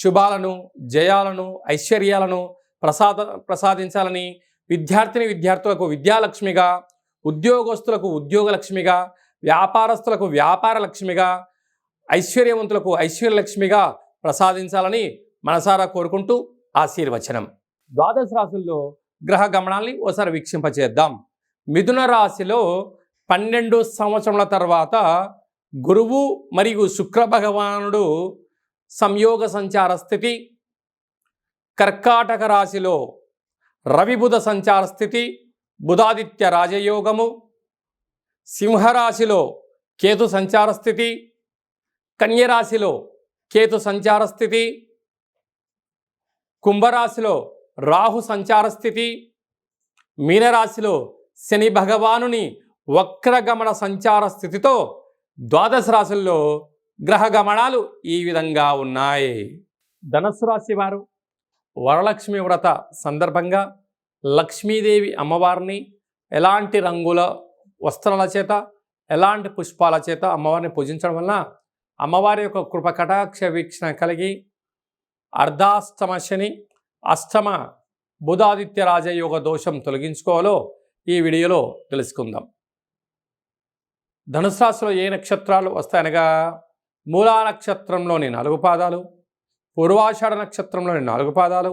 శుభాలను జయాలను ఐశ్వర్యాలను ప్రసాద ప్రసాదించాలని విద్యార్థిని విద్యార్థులకు విద్యాలక్ష్మిగా ఉద్యోగస్తులకు ఉద్యోగ లక్ష్మిగా వ్యాపారస్తులకు వ్యాపార లక్ష్మిగా ఐశ్వర్యవంతులకు ఐశ్వర్యలక్ష్మిగా ప్రసాదించాలని మనసారా కోరుకుంటూ ఆశీర్వచనం. ద్వాదశ రాశుల్లో గ్రహ గమనాల్ని ఓసారి వీక్షింపచేద్దాం. మిథున రాశిలో పన్నెండు సంవత్సరముల తర్వాత గురువు మరియు శుక్ర భగవానుడు సంయోగ సంచార స్థితి కర్కాటక రాశిలో రవిబుధ సంచార స్థితి బుధాదిత్య రాజయోగము సింహరాశిలో కేతు సంచార స్థితి కన్యరాశిలో కేతు సంచార స్థితి కుంభరాశిలో రాహు సంచార స్థితి మీనరాశిలో శని భగవానుని వక్రగమన సంచార స్థితితో ద్వాదశ రాశుల్లో గ్రహ గమనాలు ఈ విధంగా ఉన్నాయి. ధనస్సు రాశి వారు వరలక్ష్మి వ్రత సందర్భంగా లక్ష్మీదేవి అమ్మవారిని ఎలాంటి రంగుల వస్త్రాల చేత ఎలాంటి పుష్పాల చేత అమ్మవారిని పూజించడం వలన అమ్మవారి యొక్క కృప కటాక్ష వీక్షణ కలిగి అర్ధాష్టమ శని అష్టమ బుధాదిత్య రాజయోగ దోషం తొలగించుకోవాలో ఈ వీడియోలో తెలుసుకుందాం. ధనుసు రాశిలో ఏ నక్షత్రాలు వస్తాయనగా మూలా నక్షత్రంలోని నాలుగు పాదాలు పూర్వాషాఢ నక్షత్రంలోని నాలుగు పాదాలు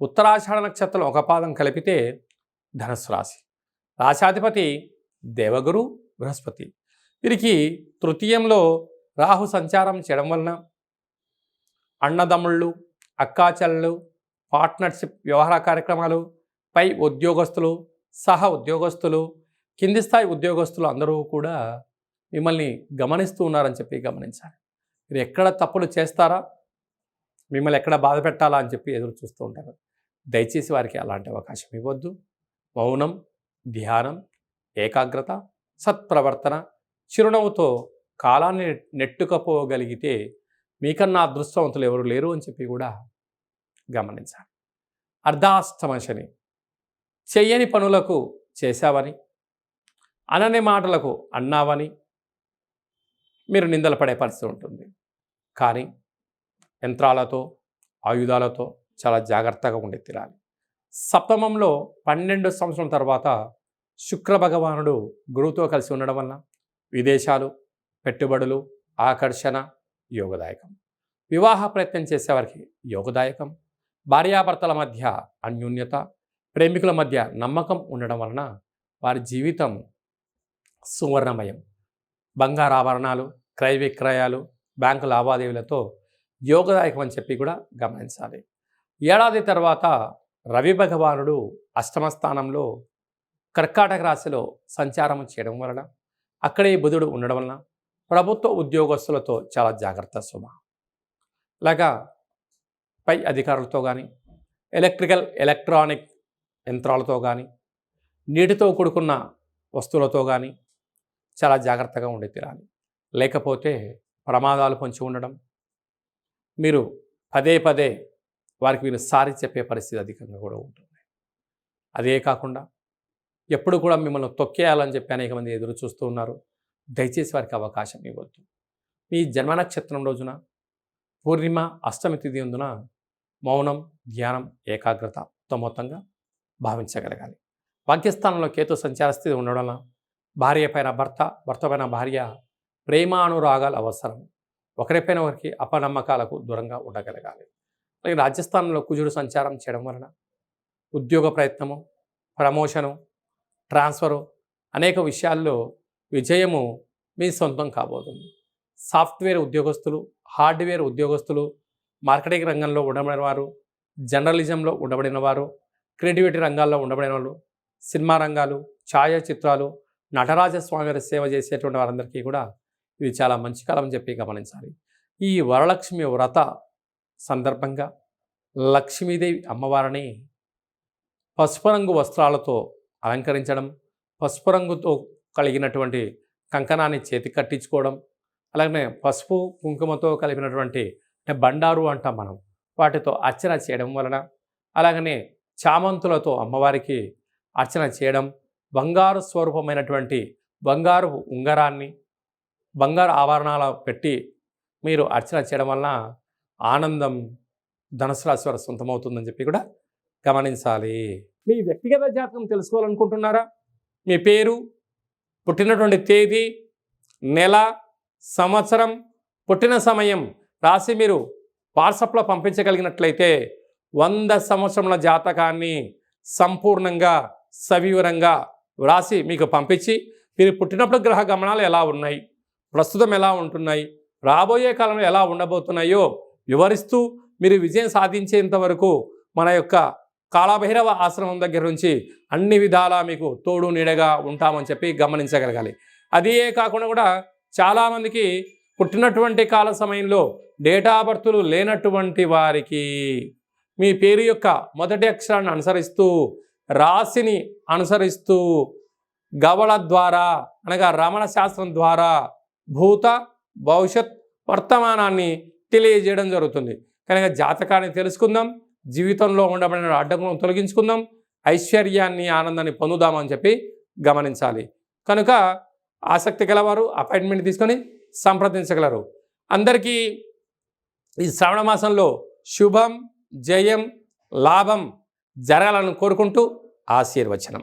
ఉత్తరాషాఢ నక్షత్రం ఒక పాదం కలిపితే ధనుసు రాశి. రాశాధిపతి దేవగురు బృహస్పతి. వీరికి తృతీయంలో రాహు సంచారం చేయడం వలన అన్నదమ్ముళ్ళు అక్కాచెల్లు పార్ట్నర్షిప్ వ్యవహార కార్యక్రమాలు పై ఉద్యోగస్తులు సహ ఉద్యోగస్తులు కింది స్థాయి ఉద్యోగస్తులు అందరూ కూడా మిమ్మల్ని గమనిస్తూ ఉన్నారని చెప్పి గమనించాలి. మీరు ఎక్కడ తప్పులు చేస్తారా? మిమ్మల్ని ఎక్కడ బాధ పెట్టాలా అని చెప్పి ఎదురు చూస్తూ ఉంటారు. దయచేసి వారికి అలాంటి అవకాశం ఇవ్వద్దు. మౌనం ధ్యానం ఏకాగ్రత సత్ప్రవర్తన చిరునవ్వుతో కాలాన్ని నెట్టుకపోగలిగితే మీకన్నా అదృష్టవంతులు ఎవరు లేరు అని చెప్పి కూడా గమనించాలి. అర్ధాష్టమ శని. చెయ్యని పనులకు చేశావని అనని మాటలకు అన్నావని మీరు నిందలు పడే పరిస్థితి ఉంటుంది. కానీ యంత్రాలతో ఆయుధాలతో చాలా జాగ్రత్తగా ఉండి తీరాలి సప్తమంలో పన్నెండు సంవత్సరం తర్వాత శుక్ర భగవానుడు గురువుతో కలిసి ఉండడం వలన విదేశాలు పెట్టుబడులు ఆకర్షణ యోగదాయకం. వివాహ ప్రయత్నం చేసేవారికి యోగదాయకం. భార్యాభర్తల మధ్య అన్యోన్యత ప్రేమికుల మధ్య నమ్మకం ఉండడం వలన వారి జీవితం సువర్ణమయం. బంగారు ఆభరణాలు క్రయ విక్రయాలు బ్యాంకు లావాదేవీలతో యోగదాయకం అని చెప్పి కూడా గమనించాలి. ఏడాది తర్వాత రవి భగవానుడు అష్టమ స్థానంలో కర్కాటక రాశిలో సంచారం చేయడం వలన అక్కడే బుధుడు ఉండడం వలన ప్రభుత్వ ఉద్యోగస్తులతో చాలా జాగ్రత్త శుభ లాగా పై అధికారులతో కానీ ఎలక్ట్రికల్ ఎలక్ట్రానిక్ యంత్రాలతో కానీ నీటితో కూడుకున్న వస్తువులతో కానీ చాలా జాగ్రత్తగా ఉండి తీరాలి. లేకపోతే ప్రమాదాలు పొంచి ఉండడం. మీరు పదే పదే వారికి మీరు సారి చెప్పే పరిస్థితి అధికంగా కూడా ఉంటుంది. అదే కాకుండా ఎప్పుడు కూడా మిమ్మల్ని తొక్కేయాలని చెప్పి అనేక మంది ఎదురు చూస్తూ ఉన్నారు. దయచేసి వారికి అవకాశం ఇవ్వద్దు. మీ జన్మ నక్షత్రం రోజున పూర్ణిమ అష్టమి తిథి ఉందున మౌనం ధ్యానం ఏకాగ్రత మొత్తంగా భావించగలగాలి. భాగ్యస్థానంలో కేతు సంచార స్థితి ఉండడం వల్ల భార్య పైన భర్త భర్త పైన భార్య ప్రేమానురాగాలు అవసరం. ఒకరిపైన ఒకరికి అపనమ్మకాలకు దూరంగా ఉండగలగాలి. అలాగే రాజస్థాన్లో కుజుడు సంచారం చేయడం వలన ఉద్యోగ ప్రయత్నము ప్రమోషను ట్రాన్స్ఫరు అనేక విషయాల్లో విజయము మీ సొంతం కాబోతుంది. సాఫ్ట్వేర్ ఉద్యోగస్తులు హార్డ్వేర్ ఉద్యోగస్తులు మార్కెటింగ్ రంగంలో ఉండబడిన వారు జర్నలిజంలో ఉండబడిన వారు క్రియేటివిటీ రంగాల్లో ఉండబడిన వాళ్ళు సినిమా రంగాలు ఛాయాచిత్రాలు నటరాజస్వామి గారి సేవ చేసేటువంటి వారందరికీ కూడా ఇది చాలా మంచి కాలం అని చెప్పి గమనించాలి. ఈ వరలక్ష్మి వ్రత సందర్భంగా లక్ష్మీదేవి అమ్మవారిని పసుపు రంగు వస్త్రాలతో అలంకరించడం పసుపు రంగుతో కలిగినటువంటి కంకణాన్ని చేతి కట్టించుకోవడం అలాగే పసుపు కుంకుమతో కలిపినటువంటి అంటే బండారు అంటాం మనం వాటితో అర్చన చేయడం వలన అలాగనే చామంతులతో అమ్మవారికి అర్చన చేయడం బంగారు స్వరూపమైనటువంటి బంగారు ఉంగరాన్ని బంగారు ఆభరణాలు పెట్టి మీరు అర్చన చేయడం వలన ఆనందం ధనుసు రాశి వారు సొంతమవుతుందని చెప్పి కూడా గమనించాలి. మీ వ్యక్తిగత జాతకం తెలుసుకోవాలనుకుంటున్నారా? మీ పేరు పుట్టినటువంటి తేదీ నెల సంవత్సరం పుట్టిన సమయం రాసి మీరు వాట్సాప్లో పంపించగలిగినట్లయితే వంద సంవత్సరముల జాతకాన్ని సంపూర్ణంగా సవివరంగా వ్రాసి మీకు పంపించి మీరు పుట్టినప్పుడు గ్రహ గమనాలు ఎలా ఉన్నాయి? ప్రస్తుతం ఎలా ఉంటున్నాయి? రాబోయే కాలంలో ఎలా ఉండబోతున్నాయో వివరిస్తూ మీరు విజయం సాధించేంత వరకు మన యొక్క కాళభైరవ ఆశ్రమం దగ్గర నుంచి అన్ని విధాలా మీకు తోడు నీడగా ఉంటామని చెప్పి గమనించగలగాలి. అదే కాకుండా కూడా చాలామందికి పుట్టినటువంటి కాల సమయంలో డేటా బర్తులు లేనటువంటి వారికి మీ పేరు యొక్క మొదటి అక్షరాన్ని అనుసరిస్తూ రాశిని అనుసరిస్తూ గవళ ద్వారా అనగా రమణ శాస్త్రం ద్వారా భూత భవిష్యత్ వర్తమానాన్ని తెలియజేయడం జరుగుతుంది. కనుక జాతకాన్ని తెలుసుకుందాం జీవితంలో ఉండబడిన అడ్డంకులను తొలగించుకుందాం ఐశ్వర్యాన్ని ఆనందాన్ని పొందుదామని చెప్పి గమనించాలి. కనుక ఆసక్తి గలవారు అపాయింట్మెంట్ తీసుకొని సంప్రదించగలరు. అందరికీ ఈ శ్రావణ మాసంలో శుభం జయం లాభం జరగాలని కోరుకుంటూ ఆశీర్వచనం.